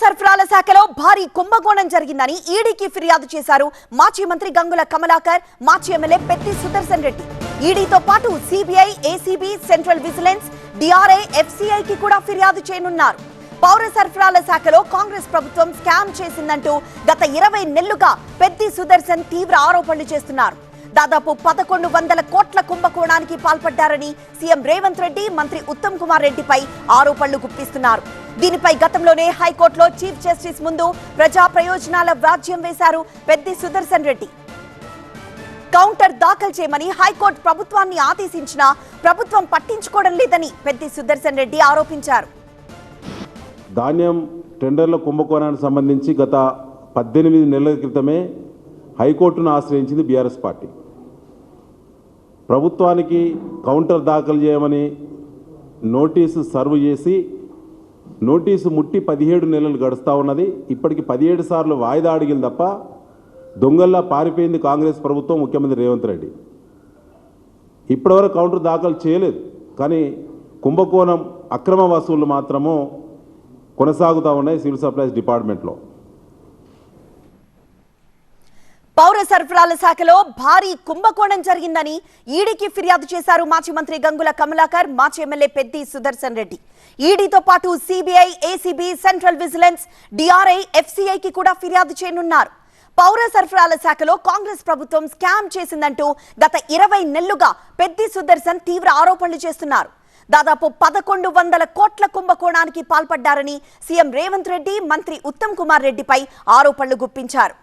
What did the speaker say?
సరఫరాల శాఖలో భారీ కుంభకోణం జరిగిందని ఈడీకి ఫిర్యాదు చేశారు మాజీ మంత్రి గంగుల కమలాకర్ మాజీ ఎమ్మెల్యే పెత్తి సుదర్శన్ రెడ్డి. ఈడీతో పాటు CBI ACB central vigilance DRI ఎఫ్సిఐకి కూడా ఫిర్యాదు చేయనున్నారు. పౌర సరఫరాల శాఖలో కాంగ్రెస్ ప్రభుత్వం స్కామ్ చేసిందంటూ గత ఇరవై నెలలుగా పెద్ది సుదర్శన్ తీవ్ర ఆరోపణలు చేస్తున్నారు. దాదాపు పదకొండు వందల కోట్ల కుంభకోణానికి పాల్పడ్డారని సీఎం రేవంత్ రెడ్డి మంత్రి ఉత్తమ్ కుమార్ రెడ్డిపై ఆరోపణలు గుప్పిస్తున్నారు. దీనిపై గతంలోనే హైకోర్టులో చీఫ్ జస్టిస్ ముందు ప్రజా ప్రయోజనాల వ్యాజ్యం వేశారు పెద్ది సుదర్శన్ రెడ్డి. కౌంటర్ దాఖలు చేయమని హైకోర్టు ప్రభుత్వాన్ని ఆదేశించినా ప్రభుత్వం పట్టించుకోవడం లేదని పెద్ది సుదర్శన్ రెడ్డి ఆరోపించారు. ధాన్యం టెండర్ల కుంభకోణానికి సంబంధించి గత పద్దెనిమిది నెలల క్రితమే హైకోర్టును ఆశ్రయించింది బీఆర్ఎస్ పార్టీ. ప్రభుత్వానికి కౌంటర్ దాఖలు చేయమని నోటీసు సర్వ్ చేసి నోటీసు ముట్టి పదిహేడు నెలలు గడుస్తూ ఉన్నది. ఇప్పటికి పదిహేడు సార్లు వాయిదా అడిగింది తప్ప దొంగల్లా పారిపోయింది కాంగ్రెస్ ప్రభుత్వం ముఖ్యమంత్రి రేవంత్ రెడ్డి. ఇప్పటివరకు కౌంటర్ దాఖలు చేయలేదు. కానీ కుంభకోణం అక్రమ వసూళ్ళు మాత్రము కొనసాగుతూ ఉన్నాయి సివిల్ సప్లైస్ డిపార్ట్మెంట్లో పౌర సరఫరాల శాఖలో భారీ కుంభకోణం జరిగిందని ఈడీకి ఫిర్యాదు చేశారు మాజీ మంత్రి గంగుల కమలాకర్ మాజీ ఎమ్మెల్యే పెద్ది సుదర్శన్ రెడ్డి. ఈడీతో పాటు CBI ACB central vigilance DRI ఎఫ్సిఐకి కూడా ఫిర్యాదు చేయనున్నారు. పౌర సరఫరాల శాఖలో కాంగ్రెస్ ప్రభుత్వం స్కామ్ చేసిందంటూ గత ఇరవై నెలలుగా పెద్ది సుదర్శన్ తీవ్ర ఆరోపణలు చేస్తున్నారు. దాదాపు పదకొండు వందల కోట్ల కుంభకోణానికి పాల్పడ్డారని సీఎం రేవంత్ రెడ్డి మంత్రి ఉత్తమ్ కుమార్ రెడ్డిపై ఆరోపణలు గుప్పించారు.